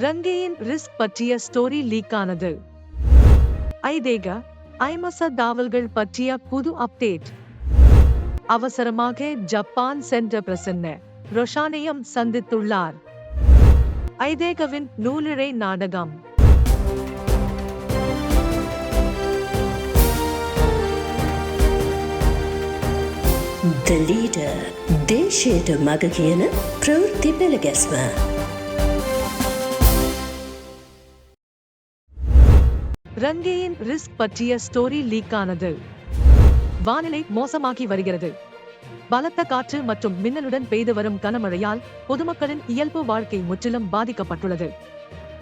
ரங்கேயின் risk பற்றிய story leak ஆனது ஐதேக ஐமச தாவல்கள் பற்றிய புது அப்டேட். அவசரமாக ஜப்பான் சென்ற பிரசன்ன ரொஷானையும் சந்தித்துள்ளார். ஐதேகவின் நூலிழை நாடகம். The leader, they share to Magagana, Prurti Belagasma. ரங்கேயின் ரிஸ்க் பற்றிய ஸ்டோரி லீக் ஆனது வானிலை மோசமாகி வருகிறது. பலத்த காற்று மற்றும் மின்னலுடன் பெய்து வரும் கனமழையால் பொதுமக்களின் இயல்பு வாழ்க்கை முற்றிலும் பாதிக்கப்பட்டுள்ளது.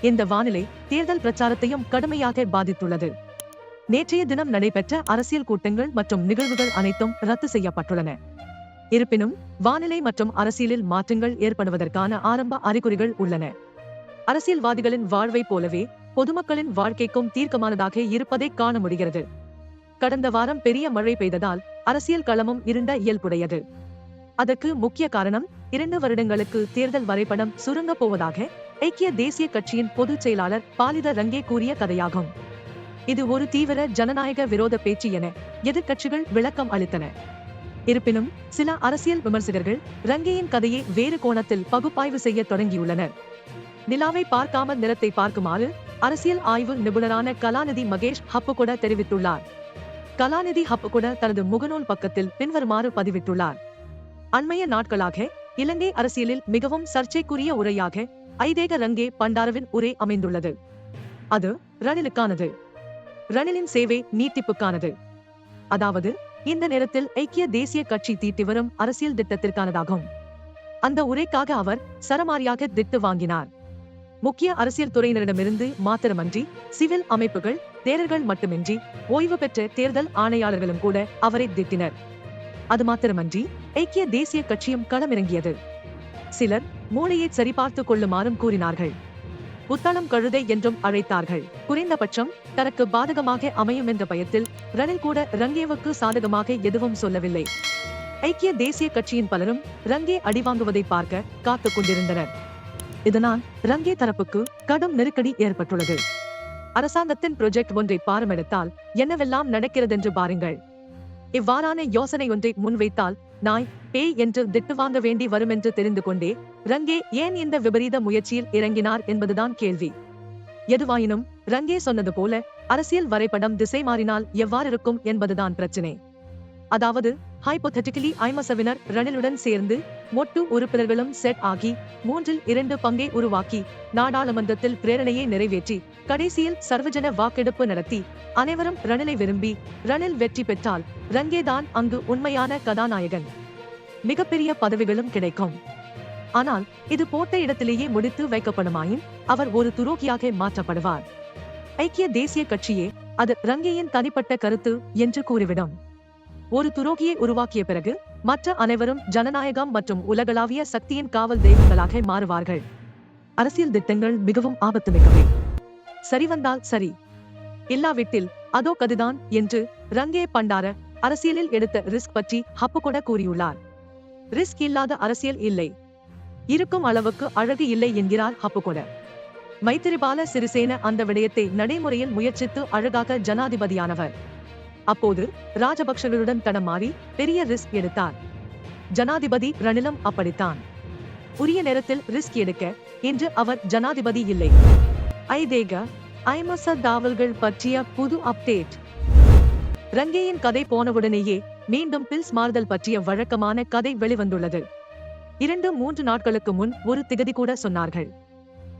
இந்த வானிலை தேர்தல் பிரச்சாரத்தையும் கடுமையாக பாதித்துள்ளது. நேற்றைய தினம் நடைபெற்ற அரசியல் கூட்டங்கள் மற்றும் நிகழ்வுகள் அனைத்தும் ரத்து செய்யப்பட்டுள்ளன. இருப்பினும் வானிலை மற்றும் அரசியலில் மாற்றங்கள் ஏற்படுவதற்கான ஆரம்ப அறிகுறிகள் உள்ளன. அரசியல்வாதிகளின் வாழ்வை போலவே பொதுமக்களின் வாழ்க்கைக்கும் தீர்க்கமானதாக இருப்பதை காண முடிகிறது. கடந்த வாரம் பெரிய மழை பெய்ததால் அரசியல் களமும் இருண்ட இயல்புடையது. அதற்கு முக்கிய காரணம் இரண்டு வருடங்களுக்கு தேர்தல் வரைபடம் சுருங்க போவதாக ஐக்கிய தேசிய கட்சியின் பொதுச் செயலாளர் பாலித ரங்கே கூறிய கதையாகும். இது ஒரு தீவிர ஜனநாயக விரோத பேச்சு என எதிர்க்கட்சிகள் விளக்கம் அளித்தன. இருப்பினும் சில அரசியல் விமர்சகர்கள் ரங்கேயின் கதையை வேறு கோணத்தில் பகுப்பாய்வு செய்ய தொடங்கியுள்ளனர். நிலாவை பார்க்காமல் நிறத்தை பார்க்குமாறு அரசியல் ஆய்வு நிபுணரான கலாநிதி மகேஷ் ஹப்புகொட தெரிவித்துள்ளார். கலாநிதி ஹப்புகொட தனது முகநூல் பக்கத்தில் பின்வருமாறு பதிவிட்டுள்ளார். அண்மைய நாட்களாக இலங்கை அரசியலில் மிகவும் சர்ச்சைக்குரிய உரையாக ஐதேக ரங்கே பண்டாரவின் உரை அமைந்துள்ளது. அது ரணிலுக்கானது. ரணிலின் சேவை நீட்டிப்புக்கானது. அதாவது இந்த நேரத்தில் ஐக்கிய தேசிய கட்சி தீட்டி வரும் அரசியல் திட்டத்திற்கானதாகும். அந்த உரைக்காக அவர் சரமாரியாக திட்டு வாங்கினார். முக்கிய அரசியல் துறையினரிடமிருந்து மாத்திரமன்றி சிவில் அமைப்புகள் தேரர்கள் மட்டுமின்றி ஓய்வு பெற்ற தேர்தல் ஆணையாளர்களும் கூட அவரை திட்டினர். அது மாத்திரமன்றி ஐக்கிய தேசிய கட்சியும் களமிறங்கியது. சிலர் மூளையை சரிபார்த்துக் கொள்ளுமாறும் கூறினார்கள். புத்தளம் கழுதை என்றும் அழைத்தார்கள். குறைந்தபட்சம் தனக்கு பாதகமாக அமையும் என்ற பயத்தில் ரணில் கூட ரங்கேவுக்கு சாதகமாக எதுவும் சொல்லவில்லை. ஐக்கிய தேசிய கட்சியின் பலரும் ரங்கே அடிவாங்குவதை பார்க்க காத்துக் கொண்டிருந்தனர். இதனால் ரங்கே தரப்புக்கு கடும் நெருக்கடி ஏற்பட்டுள்ளது. அரசாங்கத்தின் ப்ரொஜெக்ட் ஒன்றை பாரமெடுத்தால் என்னவெல்லாம் நடக்கிறதென்று பாருங்கள். இவ்வாறான யோசனை ஒன்றை முன்வைத்தால் நாய் பேய் என்று திட்டு வாங்க வேண்டி வரும் என்று தெரிந்து கொண்டே ரங்கே ஏன் இந்த விபரீத முயற்சியில் இறங்கினார் என்பதுதான் கேள்வி. எதுவாயினும் ரங்கே சொன்னது போல அரசியல் வரைபடம் திசை மாறினால் எவ்வாறு இருக்கும் என்பதுதான் பிரச்சனை. அதாவது ஹைபோதெட்டிக்கலி ஐமசவினர் ரணிலுடன் சேர்ந்து மொட்டு உறுப்பினர்களும் செட் ஆகி மூன்றில் இரண்டு பங்கை உருவாக்கி நாடாளுமன்றத்தில் பிரேரணையை நிறைவேற்றி கடைசியில் சர்வஜன வாக்கெடுப்பு நடத்தி அனைவரும் ரணிலை விரும்பி ரணில் வெற்றி பெற்றால் ரங்கேதான் அங்கு உண்மையான கதாநாயகன். மிகப்பெரிய பதவிகளும் கிடைக்கும். ஆனால் இது போட்ட இடத்திலேயே முடித்து வைக்கப்படுமாயின் அவர் ஒரு துரோகியாக மாற்றப்படுவார். ஐக்கிய தேசிய கட்சியே அது ரங்கேயின் தனிப்பட்ட கருத்து என்று கூறிவிடும். ஒரு துரோகியை உருவாக்கிய பிறகு மற்ற அனைவரும் ஜனநாயகம் மற்றும் உலகளாவிய சக்தியின் காவல் தெய்வங்களாக மாறுவார்கள். அரசியல் திட்டங்கள் மிகவும் ஆபத்து மிக்கவை சரி வந்தால் சரி. இல்லாவிட்டில் அதோ கதுதான் என்று ரங்கே பண்டார அரசியலில் எடுத்த ரிஸ்க் பற்றி ஹப்புகொட கூறியுள்ளார். ரிஸ்க் இல்லாத அரசியல் இல்லை. இருக்கும் அளவுக்கு அழகு இல்லை என்கிறார் ஹப்புகொட. மைத்திரிபால சிறிசேன அந்த விடயத்தை நடைமுறையில் முயற்சித்து அழகாக ஜனாதிபதியானவர். அப்போது ராஜபக்ஷகளுடன் தடம் மாறி பெரிய ரிஸ்க் எடுத்தார் ஜனாதிபதி ரணிலும் அப்படித்தான். உரிய நேரத்தில் ரிஸ்க் எடுக்க இன்று அவர் ஜனாதிபதி இல்லை. ஐதேக ஐமச தாவல்கள் பற்றிய புது அப்டேட். ரங்கேயின் கதை போனவுடனேயே மீண்டும் பில்ஸ் மாறுதல் பற்றிய வழக்கமான கதை வெளிவந்துள்ளது. இரண்டு மூன்று நாட்களுக்கு முன் ஒரு திகதி கூட சொன்னார்கள்.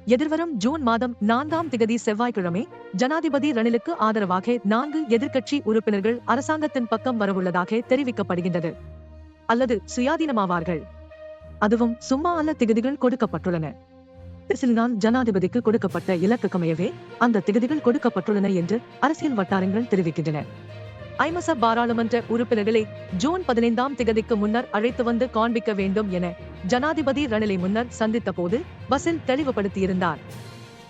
எதிர்வரும் ஜூன் மாதம் நான்காம் திகதி செவ்வாய்க்கிழமை ஜனாதிபதி ரணிலுக்கு ஆதரவாக நான்கு எதிர்க்கட்சி உறுப்பினர்கள் அரசாங்கத்தின் பக்கம் வரவுள்ளதாக தெரிவிக்கப்படுகின்றது. அல்லது சுயாதீனமாவார்கள். அதுவும் சும்மா அல்ல திகதிகள் கொடுக்கப்பட்டுள்ளன. சில்தான் ஜனாதிபதிக்கு கொடுக்கப்பட்ட இலக்குக்கமையவே அந்த திகதிகள் கொடுக்கப்பட்டுள்ளன என்று அரசியல் வட்டாரங்கள் தெரிவிக்கின்றன. ஐமச பாராளுமன்ற உறுப்பினர்களை ஜூன் பதினைந்தாம் திகதிக்கு முன்னர் அழைத்து வந்து காண்பிக்க வேண்டும் என ஜனாதிபதி ரணிலை முன்னர் சந்தித்த போது பசில் தெளிவுபடுத்தியிருந்தார்.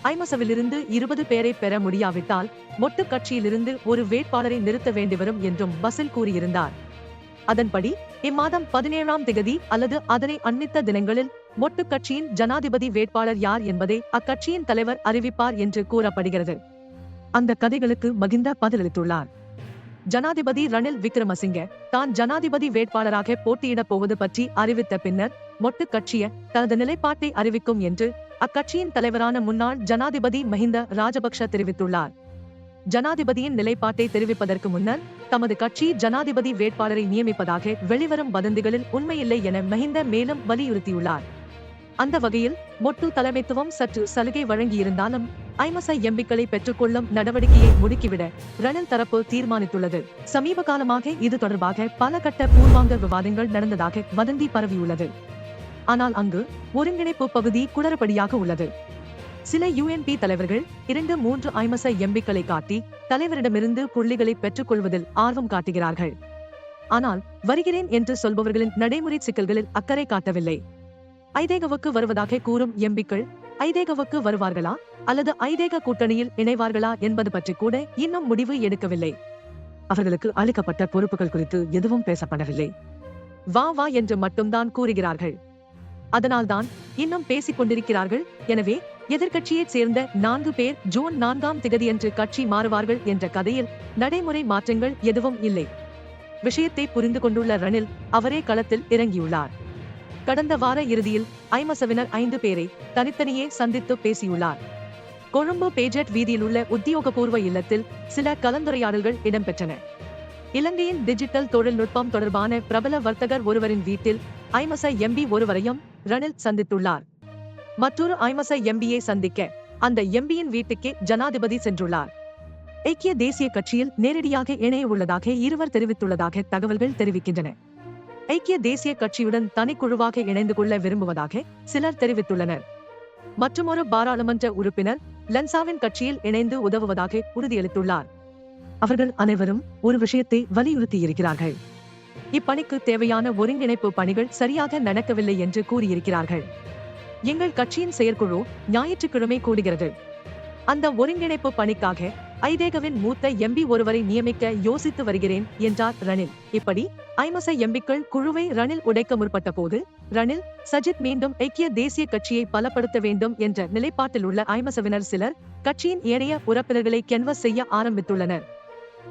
ஐமசவிலிருந்து இருபது பேரை பெற முடியாவிட்டால் மொட்டு கட்சியிலிருந்து ஒரு வேட்பாளரை நிறுத்த வேண்டிவரும் என்றும் பசில் கூறியிருந்தார். அதன்படி இம்மாதம் பதினேழாம் திகதி அல்லது அதனை அன்னித்த தினங்களில் மொட்டு கட்சியின் ஜனாதிபதி வேட்பாளர் யார் என்பதை அக்கட்சியின் தலைவர் அறிவிப்பார் என்று கூறப்படுகிறது. அந்த கதைகளுக்கு மகிந்த பதிலளித்துள்ளார். ஜனாதிபதி ரணில் விக்ரமசிங்க தான் ஜனாதிபதி வேட்பாளராக போட்டியிடப் போவது பற்றி அறிவித்த பின்னர் மொட்டு கட்சிய தனது நிலைப்பாட்டை அறிவிக்கும் என்று அக்கட்சியின் தலைவரான முன்னாள் ஜனாதிபதி மஹிந்த ராஜபக்ஷ தெரிவித்துள்ளார். ஜனாதிபதியின் நிலைப்பாட்டை தெரிவிப்பதற்கு முன்னர் தமது கட்சி ஜனாதிபதி வேட்பாளரை நியமிப்பதாக வெளிவரும் வதந்திகளில் உண்மையில்லை என மஹிந்த மேலும் வலியுறுத்தியுள்ளார். அந்த வகையில் மொட்டு தலைமைத்துவம் சற்று சலுகை வழங்கியிருந்தாலும் ஐமசை எம்பிக்களை பெற்றுக்கொள்ளும் நடவடிக்கையை முடுக்கிவிட ரணில் தரப்பு தீர்மானித்துள்ளது. சமீப காலமாக இது தொடர்பாக பல கட்ட பூர்வாங்க விவாதங்கள் நடந்ததாக வதந்தி பரவியுள்ளது. ஆனால் அங்கு ஒருங்கிணைப்பு பகுதி குளறுபடியாக உள்ளது. சில யூஎன்பி தலைவர்கள் இரண்டு மூன்று ஐமச எம்பிக்களை காட்டி தலைவரிடமிருந்து புள்ளிகளை பெற்றுக்கொள்வதில் ஆர்வம் காட்டுகிறார்கள். ஆனால் வருகிறேன் என்று சொல்பவர்களின் நடைமுறை சிக்கல்களில் அக்கறை காட்டவில்லை. ஐதேகவுக்கு வருவதாக கூறும் எம்பிக்கள் ஐதேகவுக்கு வருவார்களா அல்லது ஐதேக கூட்டணியில் இணைவார்களா என்பது பற்றி கூட இன்னும் முடிவு எடுக்கவில்லை. அவர்களுக்கு அளிக்கப்பட்ட பொறுப்புகள் குறித்து எதுவும் பேசப்படவில்லை. வா வா என்று மட்டும்தான் கூறுகிறார்கள். அதனால்தான் இன்னும் பேசிக் கொண்டிருக்கிறார்கள் எனவே எதிர்கட்சியைச் சேர்ந்த நான்கு பேர் ஜூன் நான்காம் திகதியன்று கட்சி மாறுவார்கள் என்ற கதையில் நடைமுறை மாற்றங்கள் எதுவும் இல்லை. விஷயத்தை புரிந்து கொண்டுள்ள ரணில் அவரே களத்தில் இறங்கியுள்ளார். கடந்த வார இறுதியில் ஐமசவினர் ஐந்து பேரை தனித்தனியே சந்தித்து பேசியுள்ளார். கொழும்பு பேஜெட் வீதியில் உள்ள உத்தியோகபூர்வ இல்லத்தில் சில கலந்துரையாடல்கள் இடம்பெற்றன. இலங்கையின் டிஜிட்டல் தொழில்நுட்பம் தொடர்பான பிரபல வர்த்தகர் ஒருவரின் வீட்டில் ஐமச எம்பி ஒருவரையும் ரணில் சந்தித்துள்ளார். மற்றொரு ஐமச எம்பியை சந்திக்க அந்த எம்பியின் வீட்டுக்கே ஜனாதிபதி சென்றுள்ளார். ஐக்கிய தேசிய கட்சியில் நேரடியாக இணைய உள்ளதாக இருவர் தெரிவித்துள்ளதாக தகவல்கள் தெரிவிக்கின்றன. ஐக்கிய தேசிய கட்சியுடன் தனிக்குழுவாக இணைந்து கொள்ள விரும்புவதாக சிலர் தெரிவித்துள்ளனர். மற்றுமொரு பாராளுமன்ற உறுப்பினர் லன்சாவின் கட்சியில் இணைந்து உதவுவதாக உறுதியளித்துள்ளார். அவர்கள் அனைவரும் ஒரு விஷயத்தை வலியுறுத்தியிருக்கிறார்கள். இப்பணிக்கு தேவையான ஒருங்கிணைப்பு பணிகள் சரியாக நடக்கவில்லை என்று கூறியிருக்கிறார்கள். எங்கள் கட்சியின் செயற்குழு ஞாயிற்றுக்கிழமை கூடுகிறது. அந்த ஒருங்கிணைப்பு பணிக்காக ஐதேகவின் மூத்த எம்பி ஒருவரை நியமிக்க யோசித்து வருகிறேன் என்றார் ரணில். இப்படி ஐமச எம்பிக்கள் குழுவை ரணில் உடைக்க முற்பட்ட போது ரணில் சஜித் மீண்டும் ஐக்கிய தேசிய கட்சியை பலப்படுத்த வேண்டும் என்ற நிலைப்பாட்டில் உள்ள ஐமசவினர் சிலர் கட்சியின் ஏனைய உறுப்பினர்களை கென்வஸ் செய்ய ஆரம்பித்துள்ளனர்.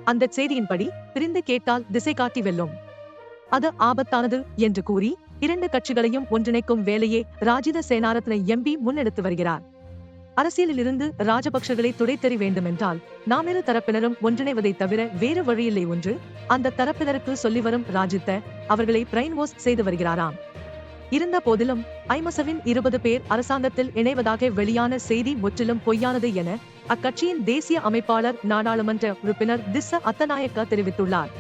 அந்த செய்தியின்படி பிரிந்து கேட்டால் திசை காட்டி வெல்லும். அது ஆபத்தானது என்று கூறி இரண்டு கட்சிகளையும் ஒன்றிணைக்கும் வேலையை ராஜித சேனாரத்ன எம்பி முன்னெடுத்து வருகிறார். அரசியலில் இருந்து ராஜபக்சர்களை துடைத்தெறி வேண்டுமென்றால் நாம் இரு தரப்பினரும் ஒன்றிணைவதை தவிர வேறு வழியில்லை ஒன்று அந்த தரப்பினருக்கு சொல்லி வரும் ராஜித்த அவர்களை பிரைன் வாஷ் செய்து வருகிறாராம். இருந்த போதிலும் ஐமசவின் இருபது பேர் அரசாங்கத்தில் இணைவதாக வெளியான செய்தி முற்றிலும் பொய்யானது என அக்கட்சியின் தேசிய அமைப்பாளர் நாடாளுமன்ற உறுப்பினர் திஸ்ஸ அத்தநாயக்க தெரிவித்துள்ளார்.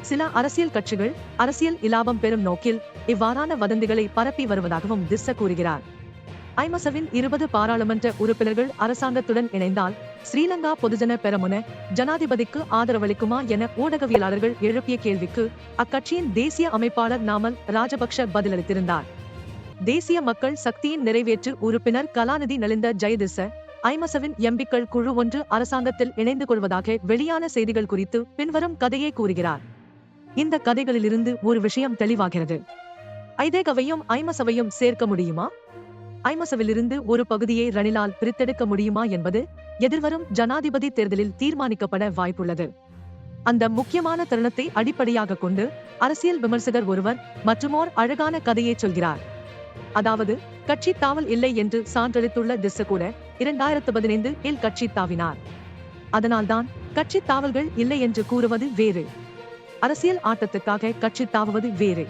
சில அரசியல் கட்சிகள் அரசியல் இலாபம் பெறும் நோக்கில் இவ்வாறான வதந்திகளை பரப்பி வருவதாகவும் திஸ்ஸ கூறுகிறார். ஐமசவின் இருபது பாராளுமன்ற உறுப்பினர்கள் அரசாங்கத்துடன் இணைந்தால் ஸ்ரீலங்கா பொதுஜன பெரமுன ஜனாதிபதிக்கு ஆதரவளிக்குமா என ஊடகவியலாளர்கள் எழுப்பிய கேள்விக்கு அக்கட்சியின் தேசிய அமைப்பாளர் நாமல் ராஜபக்ஷ பதிலளித்திருந்தார். தேசிய மக்கள் சக்தியின் நிறைவேற்று உறுப்பினர் கலாநிதி நலிந்த ஜெயதிச ஐமசவின் எம்பிக்கள் குழு ஒன்று அரசாங்கத்தில் இணைந்து கொள்வதாக வெளியான செய்திகள் குறித்து பின்வரும் கதையை கூறுகிறார். இந்த கதைகளிலிருந்து ஒரு விஷயம் தெளிவாகிறது. ஐதேகவையும் ஐமசவையும் சேர்க்க முடியுமா? ஐமசவிலிருந்து ஒரு பகுதியை ரணிலால் பிரித்தெடுக்க முடியுமா என்பது எதிர்வரும் ஜனாதிபதி தேர்தலில் தீர்மானிக்கப்பட வாய்ப்புள்ளது. அந்த முக்கியமான தருணத்தை அடிப்படையாக கொண்டு அரசியல் விமர்சகர் ஒருவர் மற்றுமோர் அழகான கதையை சொல்கிறார். அதாவது கட்சி தாவல் இல்லை என்று சான்றளித்துள்ள திச கூட இரண்டாயிரத்து பதினைந்து இல் கட்சி தாவினார். அதனால்தான் கட்சி தாவல்கள் இல்லை என்று கூறுவது வேறு. அரசியல் ஆட்டத்துக்காக கட்சி தாவுவது வேறு.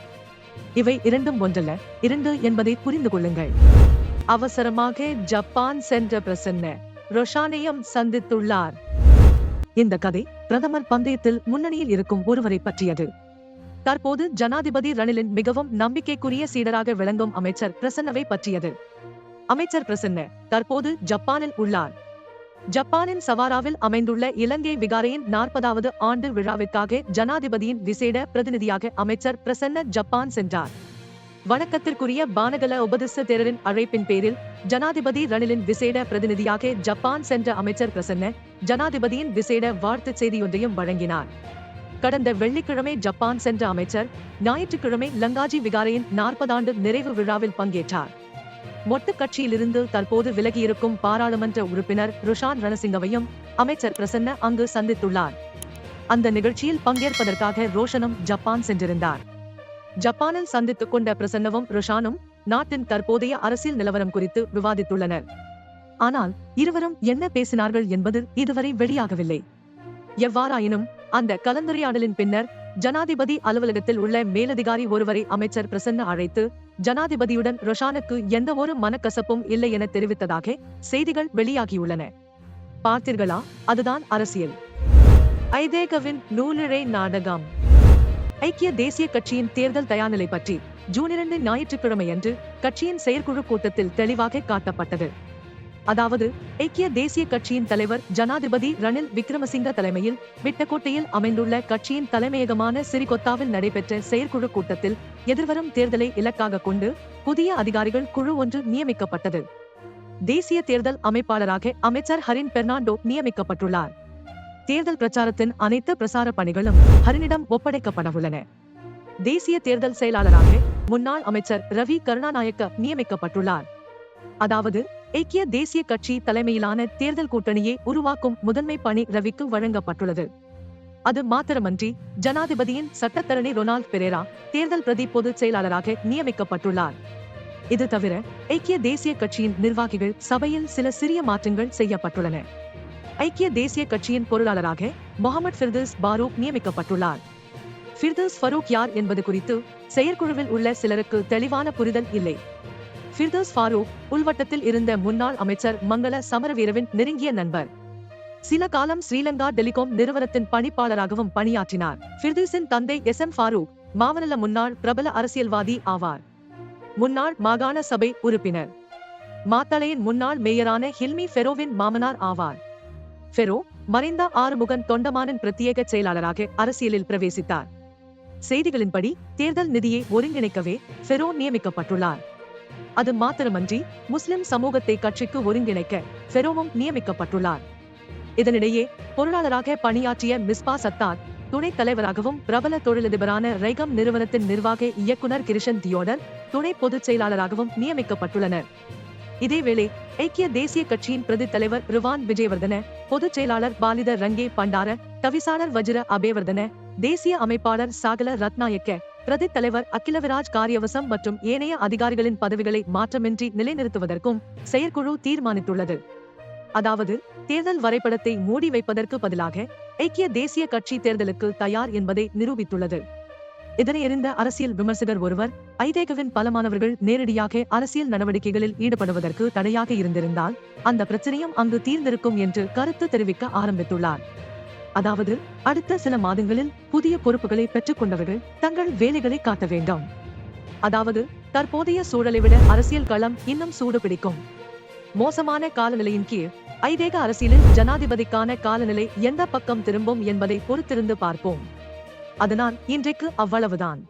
இவை இரண்டும் ஒன்றல்ல இரண்டு என்பதை புரிந்து கொள்ளுங்கள். அவசரமாக ஜப்பான் சென்ற பிரசன்ன ரொஷானையும் சந்தித்துள்ளார். இந்த கதை பிரதமர் பந்தயத்தில் முன்னணியில் இருக்கும் ஒருவரை பற்றியது. தற்போது ஜனாதிபதி ரணிலின் மிகவும் நம்பிக்கைக்குரிய சீடராக விளங்கும் அமைச்சர் பிரசன்னவை பற்றியது. அமைச்சர் பிரசன்ன தற்போது ஜப்பானில் உள்ளார். ஜப்பானின் சவாராவில் அமைந்துள்ள இலங்கை விகாரையின் நாற்பதாவது ஆண்டு விழாவிற்காக ஜனாதிபதியின் விசேட பிரதிநிதியாக அமைச்சர் பிரசன்ன ஜப்பான் சென்றார். வணக்கத்திற்குரிய பானகல உபதிச தேரரின் அழைப்பின் பேரில் ஜனாதிபதி ரணிலின் விசேட பிரதிநிதியாக ஜப்பான் சென்ற அமைச்சர் பிரசன்ன ஜனாதிபதியின் விசேட வாழ்த்துச் செய்தியொன்றையும் வழங்கினார். கடந்த வெள்ளிக்கிழமை ஜப்பான் சென்ற அமைச்சர் ஞாயிற்றுக்கிழமை லங்காஜி விகாரையின் நாற்பதாண்டு நிறைவு விழாவில் பங்கேற்றார். மொத்த கட்சியிலிருந்து தற்போது விலகியிருக்கும் பாராளுமன்ற உறுப்பினர் ருஷான் ரணசிங்கவையும் அமைச்சர் பிரசன்ன அங்கு சந்தித்துள்ளார். அந்த நிகழ்ச்சியில் பங்கேற்பதற்காக ரோஷனும் ஜப்பான் சென்றிருந்தார். ஜப்பானில் சந்தித்துக் கொண்ட பிரசன்னவும் ருஷானும் நாட்டின் தற்போதைய அரசியல் நிலவரம் குறித்து விவாதித்துள்ளனர். ஆனால் இருவரும் என்ன பேசினார்கள் என்பது இதுவரை வெளியாகவில்லை. எவ்வாறாயினும் அந்த கலந்துரையாடலின் பின்னர் ஜனாதிபதி அலுவலகத்தில் உள்ள மேலதிகாரி ஒருவரை அமைச்சர் பிரசன்ன அழைத்து ஜனாதிபதியுடன் ரொஷானுக்கு எந்த ஒரு மனக்கசப்பும் இல்லை என தெரிவித்ததாக செய்திகள் வெளியாகியுள்ளன. பார்த்தீர்களா? அதுதான் அரசியல். ஐதேகவின் நூலிழை நாடகம். ஐக்கிய தேசிய கட்சியின் தேர்தல் தயார்நிலை பற்றி ஜூன் இரண்டு ஞாயிற்றுக்கிழமையன்று கட்சியின் செயற்குழு கூட்டத்தில் தெளிவாக காட்டப்பட்டது. அதாவது ஐக்கிய தேசிய கட்சியின் தலைவர் ஜனாதிபதி ரணில் விக்ரமசிங்க தலைமையில் விட்டக்கோட்டையில் அமைந்துள்ள கட்சியின் தலைமையகமான சிறிகொத்தாவில் நடைபெற்ற செயற்குழு கூட்டத்தில் எதிர்வரும் தேர்தலை இலக்காக கொண்டு புதிய அதிகாரிகள் குழு ஒன்று நியமிக்கப்பட்டது. தேசிய தேர்தல் அமைப்பாளராக அமைச்சர் ஹரின் பெர்னாண்டோ நியமிக்கப்பட்டுள்ளார். தேர்தல் பிரச்சாரத்தின் அனைத்து பிரசார பணிகளும் ஹரினிடம் ஒப்படைக்கப்படவுள்ளன. தேசிய தேர்தல் செயலாளராக முன்னாள் அமைச்சர் ரவி கருணாநாயக்க நியமிக்கப்பட்டுள்ளார். அதாவது ஐக்கிய தேசிய கட்சி தலைமையிலான தேர்தல் கூட்டணியை உருவாக்கும் முதன்மை பணி ரவிக்கு வழங்கப்பட்டுள்ளது. அது மாத்திரமன்றி ஜனாதிபதியின் சட்டத்தரணி ரொனால்ட் பெரேரா தேர்தல் பிரதி பொதுச் செயலாளராக நியமிக்கப்பட்டுள்ளார். இது தவிர ஐக்கிய தேசிய கட்சியின் நிர்வாகிகள் சபையில் சில சிறிய மாற்றங்கள் செய்யப்பட்டுள்ளன. ஐக்கிய தேசிய கட்சியின் பொருளாளராக முகமது ஃபிர்தஸ் பாரூக் நியமிக்கப்பட்டுள்ளார். ஃபிர்தஸ் ஃபரூக் யார் என்பது குறித்து செயற்குழுவில் உள்ள சிலருக்கு தெளிவான புரிதல் இல்லை. ஃபிர்தோஸ் ஃபாரூக் உள்வட்டத்தில் இருந்த முன்னாள் அமைச்சர் மங்கள சமரவீரவின் நெருங்கிய நண்பர். சில காலம் ஸ்ரீலங்கா டெலிகாம் நிறுவனத்தின் பணிப்பாளராகவும் பணியாற்றினார். ஃபிர்தூஸின் தந்தை எஸ் எம் ஃபாரூக் மாவனல்ல முன்னாள் பிரபல அரசியல்வாதி ஆவார். முன்னாள் மாகாண சபை உறுப்பினர். மாத்தளையின் முன்னாள் மேயரான ஹில்மி ஃபெரோவின் மாமனார் ஆவார். ஃபெரோ மறைந்த ஆறுமுகன் தொண்டமானின் பிரத்யேக செயலாளராக அரசியலில் பிரவேசித்தார். செய்திகளின்படி தேர்தல் நிதியை ஒருங்கிணைக்கவே ஃபெரோ நியமிக்கப்பட்டுள்ளார். அது மாத்திரமன்றி முஸ்லிம் சமூகத்தை கட்சிக்கு ஒருங்கிணைக்க ஃபெரோவும் நியமிக்கப்பட்டுள்ளார். இதனிடையே பொருளாளராக பணியாற்றிய மிஸ்பா சத்தார் துணைத் தலைவராகவும் பிரபல தொழிலதிபரான ரைகம் நிறுவனத்தின் நிர்வாக இயக்குனர் கிருஷன் தியோடர் துணை பொதுச் செயலாளராகவும் நியமிக்கப்பட்டுள்ளனர். இதேவேளை ஐக்கிய தேசிய கட்சியின் பிரதி தலைவர் ருவான் விஜயவர்தன பொதுச் செயலாளர் பாலித ரங்கே பண்டார தவிசாளர் வஜ்ர அபேவர்தன தேசிய அமைப்பாளர் சாகல ரத்நாயக்க பிரதி தலைவர் அகிலவிராஜ் காரியவசம் மற்றும் ஏனைய அதிகாரிகளின் பதவிகளை மாற்றமின்றி நிலைநிறுத்துவதற்கும் செயற்குழு தீர்மானித்துள்ளது. அதாவது தேர்தல் வரைபடத்தை மூடி வைப்பதற்கு பதிலாக ஐக்கிய தேசிய கட்சி தேர்தலுக்கு தயார் என்பதை நிரூபித்துள்ளது. இதனை அறிந்த அரசியல் விமர்சகர் ஒருவர் ஐதேகவின் பலமானவர்கள் நேரடியாக அரசியல் நடவடிக்கைகளில் ஈடுபடுவதற்கு தடையாக இருந்திருந்தால் அந்த பிரச்சனையும் அங்கு தீர்ந்திருக்கும் என்று கருத்து தெரிவிக்க ஆரம்பித்துள்ளார். அதாவது அடுத்த சில மாதங்களில் புதிய பொறுப்புகளை பெற்றுக் கொண்டவர்கள் தங்கள் வேலைகளை காட்ட வேண்டும். அதாவது தற்போதைய சூழலை விட அரசியல் களம் இன்னும் சூடு பிடிக்கும் மோசமான காலநிலையின் கீழ் ஐதேக அரசியலில் ஜனாதிபதிக்கான காலநிலை எந்த பக்கம் திரும்பும் என்பதை பொறுத்திருந்து பார்ப்போம். அதனால் இன்றைக்கு அவ்வளவுதான்.